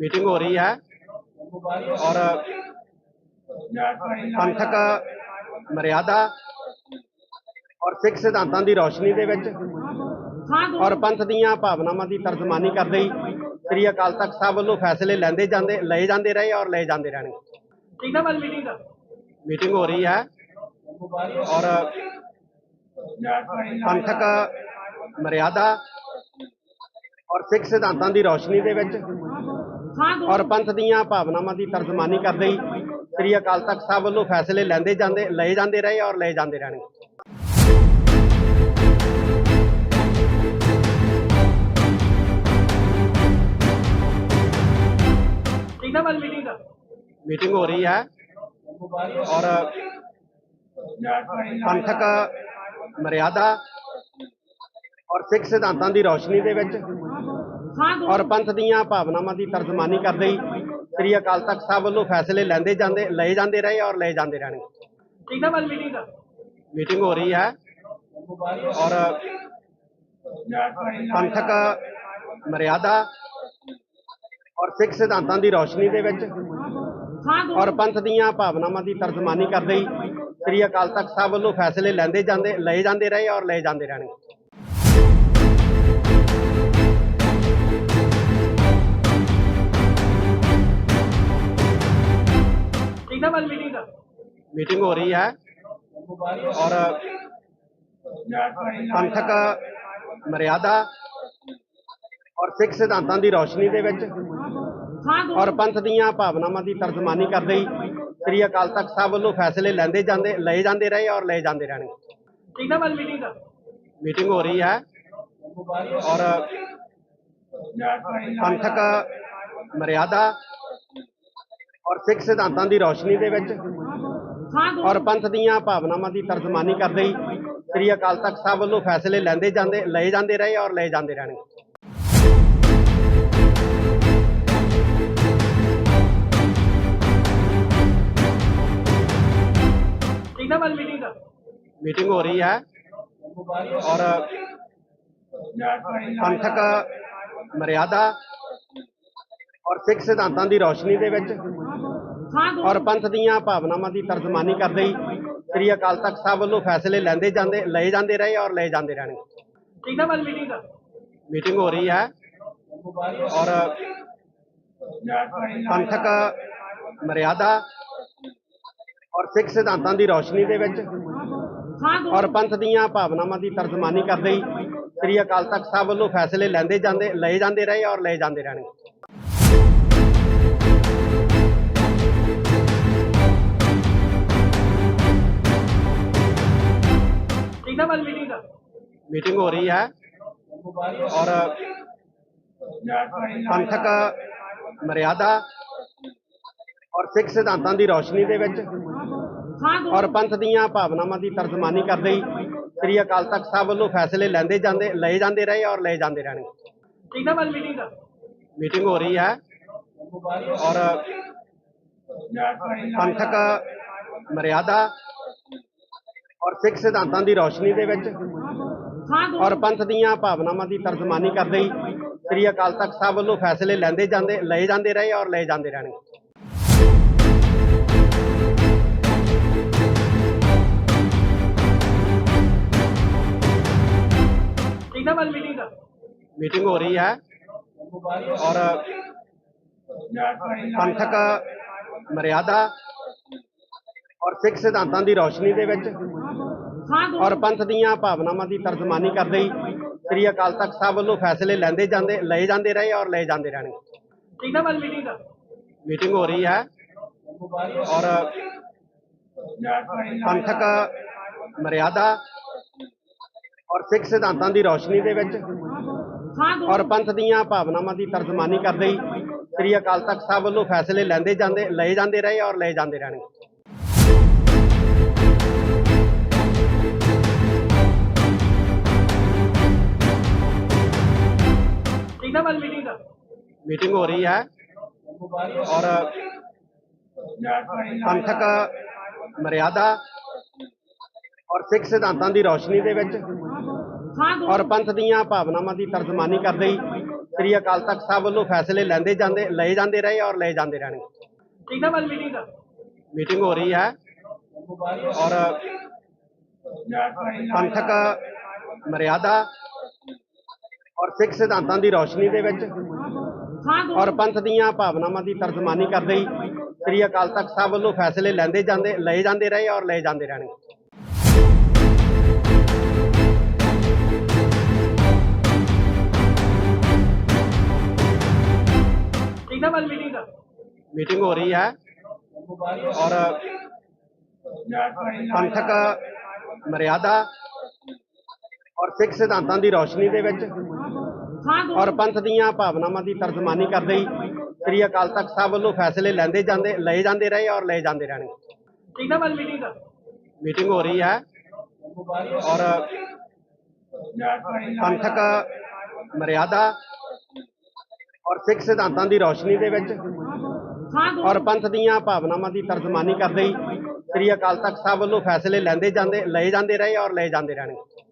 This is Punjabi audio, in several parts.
ਮੀਟਿੰਗ ਹੋ ਰਹੀ ਹੈ। ਔਰ ਪੰਥਕ ਮਰਿਆਦਾ ਔਰ ਸਿੱਖ ਸਿਧਾਂਤਾਂ ਦੀ ਰੌਸ਼ਨੀ ਦੇ ਵਿੱਚ ਔਰ ਪੰਥ ਦੀਆਂ ਭਾਵਨਾਵਾਂ ਦੀ ਤਰਜਮਾਨੀ ਕਰਦੇ ਹੀ ਸ੍ਰੀ ਅਕਾਲ ਤਖਤ ਸਾਹਿਬ ਵੱਲੋਂ ਫੈਸਲੇ ਲੈਂਦੇ ਜਾਂਦੇ ਲਏ ਜਾਂਦੇ ਰਹੇ ਔਰ ਲਏ ਜਾਂਦੇ ਰਹਿਣਗੇ ਕਿੰਨਾ ਵੱਲ ਮੀਟਿੰਗ ਦਾ? ਮੀਟਿੰਗ ਹੋ ਰਹੀ ਹੈ। ਔਰ ਪੰਥਕ ਮਰਿਆਦਾ ਔਰ ਸਿੱਖ ਸਿਧਾਂਤਾਂ ਦੀ ਰੌਸ਼ਨੀ ਦੇ ਵਿੱਚ ਔਰ ਪੰਥ ਦੀਆਂ ਭਾਵਨਾਵਾਂ ਦੀ ਤਰਜਮਾਨੀ ਕਰਦੇ ਹੀ ਸ੍ਰੀ ਅਕਾਲ ਤਖਤ ਸਾਹਿਬ ਵੱਲੋਂ ਫੈਸਲੇ ਲੈਂਦੇ ਜਾਂਦੇ ਲਏ ਜਾਂਦੇ ਰਹੇ ਔਰ ਲਏ ਜਾਂਦੇ ਰਹਿਣਗੇ। ਕਿੰਨਾ ਵੱਲ ਮੀਟਿੰਗ ਦਾ? ਮੀਟਿੰਗ ਹੋ ਰਹੀ ਹੈ ਔਰ ਪੰਥਕ ਮਰਿਆਦਾ ਔਰ ਸਿੱਖ ਸਿਧਾਂਤਾਂ ਦੀ ਰੌਸ਼ਨੀ ਦੇ ਵਿੱਚ ਔਰ ਪੰਥ ਦੀਆਂ ਭਾਵਨਾਵਾਂ ਦੀ ਤਰਜਮਾਨੀ ਕਰਦੇ ਹੀ ਸ੍ਰੀ ਅਕਾਲ ਤਖਤ ਸਾਹਿਬ ਵੱਲੋਂ ਫੈਸਲੇ ਲੈਂਦੇ ਜਾਂਦੇ ਲਏ ਜਾਂਦੇ ਰਹੇ ਔਰ ਲਏ ਜਾਂਦੇ ਰਹਿਣਗੇ। ਕਿੰਨਾ ਵੱਲ ਮੀਟਿੰਗ ਦਾ। ਮੀਟਿੰਗ ਹੋ ਰਹੀ ਹੈ ਔਰ ਪੰਥਕ ਮਰਿਆਦਾ ਔਰ ਸਿੱਖ ਸਿਧਾਂਤਾਂ ਦੀ ਰੌਸ਼ਨੀ ਦੇ ਵਿੱਚ ਔਰ ਪੰਥ ਦੀਆਂ ਭਾਵਨਾਵਾਂ ਦੀ ਤਰਜਮਾਨੀ ਕਰਦੇ ਹੀ ਸ੍ਰੀ ਅਕਾਲ ਤਖਤ ਸਾਹਿਬ ਵੱਲੋਂ ਫੈਸਲੇ ਲੈਂਦੇ ਜਾਂਦੇ ਲਏ ਜਾਂਦੇ ਰਹੇ ਔਰ ਲਏ ਜਾਂਦੇ ਰਹਿਣਗੇ। ਕਿੰਨਾ ਵੱਲ ਮੀਟਿੰਗ ਦਾ ਮੀਟਿੰਗ ਹੋ ਰਹੀ ਹੈ। ਔਰ ਪੰਥਕ ਮਰਿਆਦਾ ਔਰ ਸਿੱਖ ਸਿਧਾਂਤਾਂ ਦੀ ਰੌਸ਼ਨੀ ਦੇ ਵਿੱਚ ਔਰ ਪੰਥ ਦੀਆਂ ਭਾਵਨਾਵਾਂ ਦੀ ਤਰਜਮਾਨੀ ਕਰਦੇ ਹੀ ਸ੍ਰੀ ਅਕਾਲ ਤਖਤ ਸਾਹਿਬ ਵੱਲੋਂ ਫੈਸਲੇ ਲੈਂਦੇ ਜਾਂਦੇ ਲਏ ਜਾਂਦੇ ਰਹੇ ਔਰ ਲਏ ਜਾਂਦੇ ਰਹਿਣਗੇ। ਕਿੰਨਾ ਵੱਲ ਮੀਟਿੰਗ ਦਾ ਮੀਟਿੰਗ ਹੋ ਰਹੀ ਹੈ। ਔਰ ਪੰਥਕ ਮਰਿਆਦਾ ਔਰ ਸਿੱਖ ਸਿਧਾਂਤਾਂ ਦੀ ਰੌਸ਼ਨੀ ਦੇ ਵਿੱਚ ਔਰ ਪੰਥ ਦੀਆਂ ਭਾਵਨਾਵਾਂ ਦੀ ਤਰਜਮਾਨੀ ਕਰਦੇ ਹੀ ਸ੍ਰੀ ਅਕਾਲ ਤਖਤ ਸਾਹਿਬ ਵੱਲੋਂ ਫੈਸਲੇ ਲੈਂਦੇ ਜਾਂਦੇ ਲਏ ਜਾਂਦੇ ਰਹੇ ਔਰ ਲਏ ਜਾਂਦੇ ਰਹਿਣਗੇ। ਮੀਟਿੰਗ ਹੋ ਰਹੀ ਹੈ ਔਰ ਪੰਥਕ ਮਰਿਆਦਾ ਔਰ ਸਿੱਖ ਸਿਧਾਂਤਾਂ ਦੀ ਰੌਸ਼ਨੀ ਦੇ ਵਿੱਚ ਔਰ ਪੰਥ ਦੀਆਂ ਭਾਵਨਾਵਾਂ ਦੀ ਤਰਜਮਾਨੀ ਕਰਦੇ ਹੀ ਸ੍ਰੀ ਅਕਾਲ ਤਖਤ ਸਾਹਿਬ ਵੱਲੋਂ ਫੈਸਲੇ ਲੈਂਦੇ ਜਾਂਦੇ ਲਏ ਜਾਂਦੇ ਰਹੇ ਔਰ ਲਏ ਜਾਂਦੇ ਰਹਿਣਗੇ। ਕਿੰਨਾ ਵੱਲ ਮੀਟਿੰਗ ਦਾ ਮੀਟਿੰਗ ਹੋ ਰਹੀ ਹੈ ਔਰ ਪੰਥਕ ਮਰਿਆਦਾ ਔਰ ਸਿੱਖ ਸਿਧਾਂਤਾਂ ਦੀ ਰੌਸ਼ਨੀ ਦੇ ਵਿੱਚ ਔਰ ਪੰਥ ਦੀਆਂ ਭਾਵਨਾਵਾਂ ਦੀ ਤਰਜਮਾਨੀ ਕਰਦੇ ਹੀ ਸ੍ਰੀ ਅਕਾਲ ਤਖਤ ਸਾਹਿਬ ਵੱਲੋਂ ਫੈਸਲੇ ਲੈਂਦੇ ਜਾਂਦੇ ਲਏ ਜਾਂਦੇ ਰਹੇ ਔਰ ਲਏ ਜਾਂਦੇ ਰਹਿਣਗੇ। ਵੱਲ ਮੀਟਿੰਗ ਦਾ? ਮੀਟਿੰਗ ਹੋ ਰਹੀ ਹੈ। ਔਰ ਪੰਥਕ ਮਰਿਆਦਾ ਔਰ ਸਿੱਖ ਸਿਧਾਂਤਾਂ ਦੀ ਰੌਸ਼ਨੀ ਦੇ ਵਿੱਚ ਔਰ ਪੰਥ ਦੀਆਂ ਭਾਵਨਾਵਾਂ ਦੀ ਤਰਜਮਾਨੀ ਕਰਦੇ ਹੀ ਸ੍ਰੀ ਅਕਾਲ ਤਖਤ ਸਾਹਿਬ ਵੱਲੋਂ ਫੈਸਲੇ ਲੈਂਦੇ ਜਾਂਦੇ ਲਏ ਜਾਂਦੇ ਰਹੇ ਔਰ ਲਏ ਜਾਂਦੇ ਰਹਿਣਗੇ ਕਿੰਨਾ ਵੱਲ ਮੀਟਿੰਗ ਦਾ? ਮੀਟਿੰਗ ਹੋ ਰਹੀ ਹੈ। ਔਰ ਪੰਥਕ ਮਰਿਆਦਾ ਔਰ ਸਿੱਖ ਸਿਧਾਂਤਾਂ ਦੀ ਰੌਸ਼ਨੀ ਦੇ ਵਿੱਚ ਔਰ ਪੰਥ ਦੀਆਂ ਭਾਵਨਾਵਾਂ ਦੀ ਤਰਜਮਾਨੀ ਕਰਦੇ ਹੀ ਸ੍ਰੀ ਅਕਾਲ ਤਖਤ ਸਾਹਿਬ ਵੱਲੋਂ ਫੈਸਲੇ ਲੈਂਦੇ ਜਾਂਦੇ ਲਏ ਜਾਂਦੇ ਰਹੇ ਔਰ ਲਏ ਜਾਂਦੇ ਰਹਿਣਗੇ। ਮੀਟਿੰਗ ਹੋ ਰਹੀ ਹੈ ਔਰ ਪੰਥਕ ਮਰਿਆਦਾ ਔਰ ਸਿੱਖ ਸਿਧਾਂਤਾਂ ਦੀ ਰੌਸ਼ਨੀ ਦੇ ਵਿੱਚ ਔਰ ਪੰਥ ਦੀਆਂ ਭਾਵਨਾਵਾਂ ਦੀ ਤਰਜਮਾਨੀ ਕਰਦੇ ਹੀ ਸ੍ਰੀ ਅਕਾਲ ਤਖਤ ਸਾਹਿਬ ਵੱਲੋਂ ਫੈਸਲੇ ਲੈਂਦੇ ਜਾਂਦੇ ਲਏ ਜਾਂਦੇ ਰਹੇ ਔਰ ਲਏ ਜਾਂਦੇ ਰਹਿਣਗੇ। ਕਿੰਨਾ ਵੱਲ ਮੀਟਿੰਗ ਦਾ ਮੀਟਿੰਗ ਹੋ ਰਹੀ ਹੈ ਔਰ ਪੰਥਕ ਮਰਿਆਦਾ ਔਰ ਸਿੱਖ ਸਿਧਾਂਤਾਂ ਦੀ ਰੌਸ਼ਨੀ ਦੇ ਵਿੱਚ ਔਰ ਪੰਥ ਦੀਆਂ ਭਾਵਨਾਵਾਂ ਦੀ ਤਰਜਮਾਨੀ ਕਰਦੇ ਹੀ ਸ੍ਰੀ ਅਕਾਲ ਤਖਤ ਸਾਹਿਬ ਵੱਲੋਂ ਫੈਸਲੇ ਲੈਂਦੇ ਜਾਂਦੇ ਲਏ ਜਾਂਦੇ ਰਹੇ ਔਰ ਲਏ ਜਾਂਦੇ ਰਹਿਣਗੇ। ਕਿੰਨਾ ਮੀਟਿੰਗ ਦਾ? ਮੀਟਿੰਗ ਹੋ ਰਹੀ ਹੈ। ਔਰ ਪੰਥਕ ਮਰਿਆਦਾ ਔਰ ਸਿੱਖ ਸਿਧਾਂਤਾਂ ਦੀ ਰੌਸ਼ਨੀ ਦੇ ਵਿੱਚ ਔਰ ਪੰਥ ਦੀਆਂ ਭਾਵਨਾਵਾਂ ਦੀ ਤਰਜਮਾਨੀ ਕਰਦੇ ਹੀ ਸ੍ਰੀ ਅਕਾਲ ਤਖਤ ਸਾਹਿਬ ਵੱਲੋਂ ਫੈਸਲੇ ਲੈਂਦੇ ਜਾਂਦੇ ਲਏ ਜਾਂਦੇ ਰਹੇ ਔਰ ਲਏ ਜਾਂਦੇ ਰਹਿਣਗੇ। ਮੀਟਿੰਗ ਦਾ? ਮੀਟਿੰਗ ਹੋ ਰਹੀ ਹੈ। ਔਰ ਪੰਥਕ ਮਰਿਆਦਾ ਔਰ ਸਿੱਖ ਸਿਧਾਂਤਾਂ ਦੀ ਰੌਸ਼ਨੀ ਦੇ ਵਿੱਚ ਔਰ ਪੰਥ ਦੀਆਂ ਭਾਵਨਾਵਾਂ ਦੀ ਤਰਜਮਾਨੀ ਕਰਦੇ ਹੀ ਸ੍ਰੀ ਅਕਾਲ ਤਖਤ ਸਾਹਿਬ ਵੱਲੋਂ ਫੈਸਲੇ ਲੈਂਦੇ ਜਾਂਦੇ ਲਏ ਜਾਂਦੇ ਰਹੇ ਔਰ ਲਏ ਜਾਂਦੇ ਰਹਿਣਗੇ। ਮੀਟਿੰਗ ਹੋ ਰਹੀ ਹੈ ਔਰ ਪੰਥਕ ਮਰਿਆਦਾ ਔਰ ਸਿੱਖ ਸਿਧਾਂਤਾਂ ਦੀ ਰੌਸ਼ਨੀ ਦੇ ਵਿੱਚ ਔਰ ਪੰਥ ਦੀਆਂ ਭਾਵਨਾਵਾਂ ਦੀ ਤਰਜਮਾਨੀ ਕਰਦੇ ਹੀ ਸ੍ਰੀ ਅਕਾਲ ਤਖਤ ਸਾਹਿਬ ਵੱਲੋਂ ਫੈਸਲੇ ਲੈਂਦੇ ਜਾਂਦੇ ਲਏ ਜਾਂਦੇ ਰਹੇ ਔਰ ਲਏ ਜਾਂਦੇ ਰਹਿਣਗੇ ਕਿਹਨਾਂ ਵੱਲ ਮੀਟਿੰਗ ਦਾ ਮੀਟਿੰਗ ਹੋ ਰਹੀ ਹੈ ਔਰ ਪੰਥਕ ਮਰਿਆਦਾ ਔਰ ਸਿੱਖ ਸਿਧਾਂਤਾਂ ਦੀ ਰੌਸ਼ਨੀ ਦੇ ਵਿੱਚ ਔਰ ਪੰਥ ਦੀਆਂ ਭਾਵਨਾਵਾਂ ਦੀ ਤਰਜਮਾਨੀ ਕਰਦੇ ਹੀ ਸ੍ਰੀ ਅਕਾਲ ਤਖਤ ਸਾਹਿਬ ਵੱਲੋਂ ਫੈਸਲੇ ਲੈਂਦੇ ਜਾਂਦੇ ਲਏ ਜਾਂਦੇ ਰਹੇ ਔਰ ਲਏ ਜਾਂਦੇ ਰਹਿਣਗੇ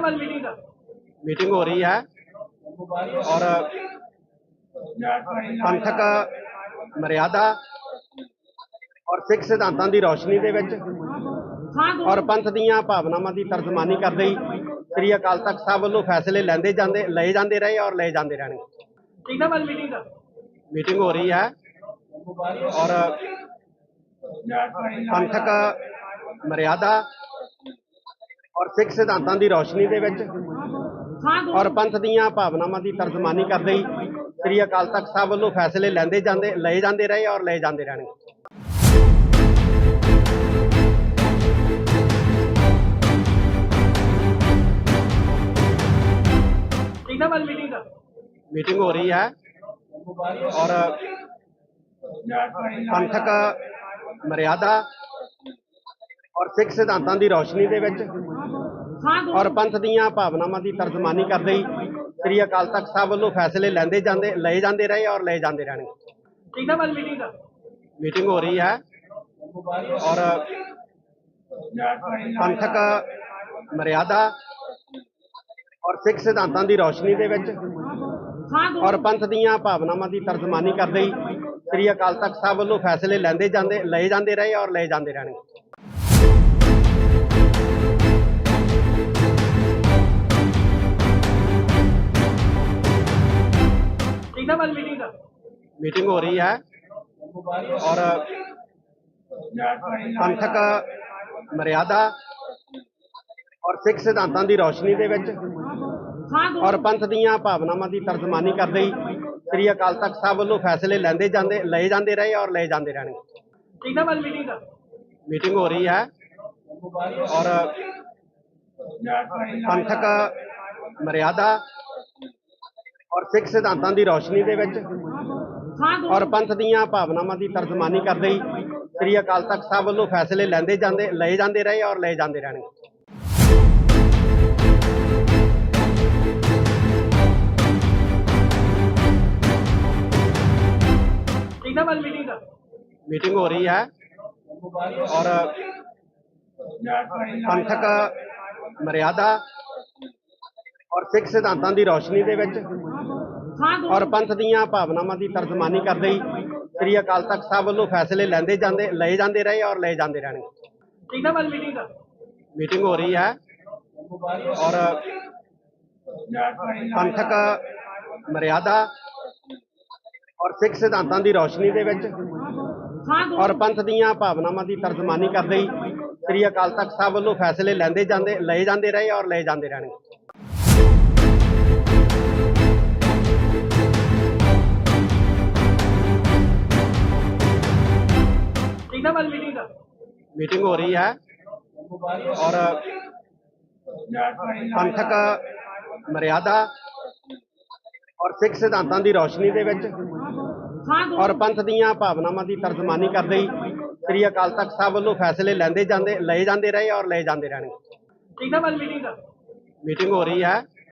ਵੱਲ ਮੀਟਿੰਗ ਦਾ ਮੀਟਿੰਗ ਹੋ ਰਹੀ ਹੈ ਔਰ ਪੰਥਕ ਮਰਿਆਦਾ ਔਰ ਸਿੱਖ ਸਿਧਾਂਤਾਂ ਦੀ ਰੌਸ਼ਨੀ ਦੇ ਵਿੱਚ ਔਰ ਪੰਥ ਦੀਆਂ ਭਾਵਨਾਵਾਂ ਦੀ ਤਰਜਮਾਨੀ ਕਰਦੇ ਹੀ ਸ੍ਰੀ ਅਕਾਲ ਤਖਤ ਸਾਹਿਬ ਵੱਲੋਂ ਫੈਸਲੇ ਲੈਂਦੇ ਜਾਂਦੇ ਲਏ ਜਾਂਦੇ ਰਹੇ ਔਰ ਲਏ ਜਾਂਦੇ ਰਹਿਣਗੇ। ਕਿਹਨਾਂ ਵੱਲ ਮੀਟਿੰਗ ਦਾ ਮੀਟਿੰਗ ਹੋ ਰਹੀ ਹੈ ਔਰ ਪੰਥਕ ਮਰਿਆਦਾ ਔਰ ਸਿੱਖ ਸਿਧਾਂਤਾਂ ਦੀ ਰੌਸ਼ਨੀ ਦੇ ਵਿੱਚ ਔਰ ਪੰਥ ਦੀਆਂ ਭਾਵਨਾਵਾਂ ਦੀ ਤਰਜਮਾਨੀ ਕਰਦੇ ਹੀ ਸ੍ਰੀ ਅਕਾਲ ਤਖਤ ਸਾਹਿਬ ਵੱਲੋਂ ਫੈਸਲੇ ਲੈਂਦੇ ਜਾਂਦੇ ਲਏ ਜਾਂਦੇ ਰਹੇ ਔਰ ਲਏ ਜਾਂਦੇ ਰਹਿਣਗੇ। ਮੀਟਿੰਗ ਹੋ ਰਹੀ ਹੈ ਔਰ ਪੰਥਕ ਮਰਿਆਦਾ ਔਰ ਸਿੱਖ ਸਿਧਾਂਤਾਂ ਦੀ ਰੌਸ਼ਨੀ ਦੇ ਵਿੱਚ ਔਰ ਪੰਥ ਦੀਆਂ ਭਾਵਨਾਵਾਂ ਦੀ ਤਰਜਮਾਨੀ ਕਰਦੇ ਹੀ ਸ੍ਰੀ ਅਕਾਲ ਤਖਤ ਸਾਹਿਬ ਵੱਲੋਂ ਫੈਸਲੇ ਲੈਂਦੇ ਜਾਂਦੇ ਲਏ ਜਾਂਦੇ ਰਹੇ ਔਰ ਲਏ ਜਾਂਦੇ ਰਹਿਣਗੇ ਕਿਹਨਾਂ ਵੱਲ ਮੀਟਿੰਗ ਦਾ? ਮੀਟਿੰਗ ਹੋ ਰਹੀ ਹੈ। ਔਰ ਪੰਥਕ ਮਰਿਆਦਾ ਔਰ ਸਿੱਖ ਸਿਧਾਂਤਾਂ ਦੀ ਰੌਸ਼ਨੀ ਦੇ ਵਿੱਚ ਔਰ ਪੰਥ ਦੀਆਂ ਭਾਵਨਾਵਾਂ ਦੀ ਤਰਜਮਾਨੀ ਕਰਦੇ ਹੀ ਸ੍ਰੀ ਅਕਾਲ ਤਖਤ ਸਾਹਿਬ ਵੱਲੋਂ ਫੈਸਲੇ ਲੈਂਦੇ ਜਾਂਦੇ ਲਏ ਜਾਂਦੇ ਰਹੇ ਔਰ ਲਏ ਜਾਂਦੇ ਰਹਿਣਗੇ ਵੱਲ ਮੀਟਿੰਗ ਦਾ ਮੀਟਿੰਗ ਹੋ ਰਹੀ ਹੈ। ਔਰ ਪੰਥਕ ਮਰਿਆਦਾ ਔਰ ਸਿੱਖ ਸਿਧਾਂਤਾਂ ਦੀ ਰੌਸ਼ਨੀ ਦੇ ਵਿੱਚ ਔਰ ਪੰਥ ਦੀਆਂ ਭਾਵਨਾਵਾਂ ਦੀ ਤਰਜਮਾਨੀ ਕਰਦੇ ਹੀ ਸ੍ਰੀ ਅਕਾਲ ਤਖਤ ਸਾਹਿਬ ਵੱਲੋਂ ਫੈਸਲੇ ਲੈਂਦੇ ਜਾਂਦੇ ਲਏ ਜਾਂਦੇ ਰਹੇ ਔਰ ਲਏ ਜਾਂਦੇ ਰਹਿਣਗੇ। ਕਿਹਨਾਂ ਵੱਲ ਮੀਟਿੰਗ ਦਾ ਮੀਟਿੰਗ ਹੋ ਰਹੀ ਹੈ। ਔਰ ਪੰਥਕ ਮਰਿਆਦਾ ਔਰ ਸਿੱਖ ਸਿਧਾਂਤਾਂ ਦੀ ਰੌਸ਼ਨੀ ਦੇ ਵਿੱਚ ਔਰ ਪੰਥ ਦੀਆਂ ਭਾਵਨਾਵਾਂ ਦੀ ਤਰਜਮਾਨੀ ਕਰਦੇ ਹੀ ਸ੍ਰੀ ਅਕਾਲ ਤਖਤ ਸਾਹਿਬ ਵੱਲੋਂ ਫੈਸਲੇ ਲੈਂਦੇ ਜਾਂਦੇ ਲਏ ਜਾਂਦੇ ਰਹੇ ਔਰ ਲਏ ਜਾਂਦੇ ਰਹਿਣਗੇ। ਮੀਟਿੰਗ ਹੋ ਰਹੀ ਹੈ ਔਰ ਪੰਥਕ ਮਰਿਆਦਾ ਔਰ ਸਿੱਖ ਸਿਧਾਂਤਾਂ ਦੀ ਰੌਸ਼ਨੀ ਦੇ ਵਿੱਚ ਔਰ ਪੰਥ ਦੀਆਂ ਭਾਵਨਾਵਾਂ ਦੀ ਤਰਜਮਾਨੀ ਕਰਦੇ ਹੀ ਸ੍ਰੀ ਅਕਾਲ ਤਖਤ ਸਾਹਿਬ ਵੱਲੋਂ ਫੈਸਲੇ ਲੈਂਦੇ ਜਾਂਦੇ ਲਏ ਜਾਂਦੇ ਰਹੇ ਔਰ ਲਏ ਜਾਂਦੇ ਰਹਿਣਗੇ। ਕਿਹਨਾਂ ਵੱਲ ਮੀਟਿੰਗ ਦਾ? ਮੀਟਿੰਗ ਹੋ ਰਹੀ ਹੈ ਔਰ ਪੰਥਕ ਮਰਿਆਦਾ ਔਰ ਸਿੱਖ ਸਿਧਾਂਤਾਂ ਦੀ ਰੌਸ਼ਨੀ ਦੇ ਵਿੱਚ ਔਰ ਪੰਥ ਦੀਆਂ ਭਾਵਨਾਵਾਂ ਦੀ ਤਰਜਮਾਨੀ ਕਰਦੇ ਹੀ ਸ੍ਰੀ ਅਕਾਲ ਤਖਤ ਸਾਹਿਬ ਵੱਲੋਂ ਫੈਸਲੇ ਲੈਂਦੇ ਜਾਂਦੇ ਲਏ ਜਾਂਦੇ ਰਹੇ ਔਰ ਲਏ ਜਾਂਦੇ ਰਹਿਣਗੇ। ਵੱਲ ਮੀਟਿੰਗ ਦਾ? ਮੀਟਿੰਗ ਹੋ ਰਹੀ ਹੈ। ਔਰ ਪੰਥਕ ਮਰਿਆਦਾ ਔਰ ਸਿੱਖ ਸਿਧਾਂਤਾਂ ਦੀ ਰੌਸ਼ਨੀ ਦੇ ਵਿੱਚ ਔਰ ਪੰਥ ਦੀਆਂ ਭਾਵਨਾਵਾਂ ਦੀ ਤਰਜਮਾਨੀ ਕਰਦੇ ਹੀ ਸ੍ਰੀ ਅਕਾਲ ਤਖਤ ਸਾਹਿਬ ਵੱਲੋਂ ਫੈਸਲੇ ਲੈਂਦੇ ਜਾਂਦੇ ਲਏ ਜਾਂਦੇ ਰਹੇ ਔਰ ਲਏ ਜਾਂਦੇ ਰਹਿਣਗੇ। ਕਿਹਨਾਂ ਵੱਲ ਮੀਟਿੰਗ ਦਾ? ਮੀਟਿੰਗ ਹੋ ਰਹੀ ਹੈ।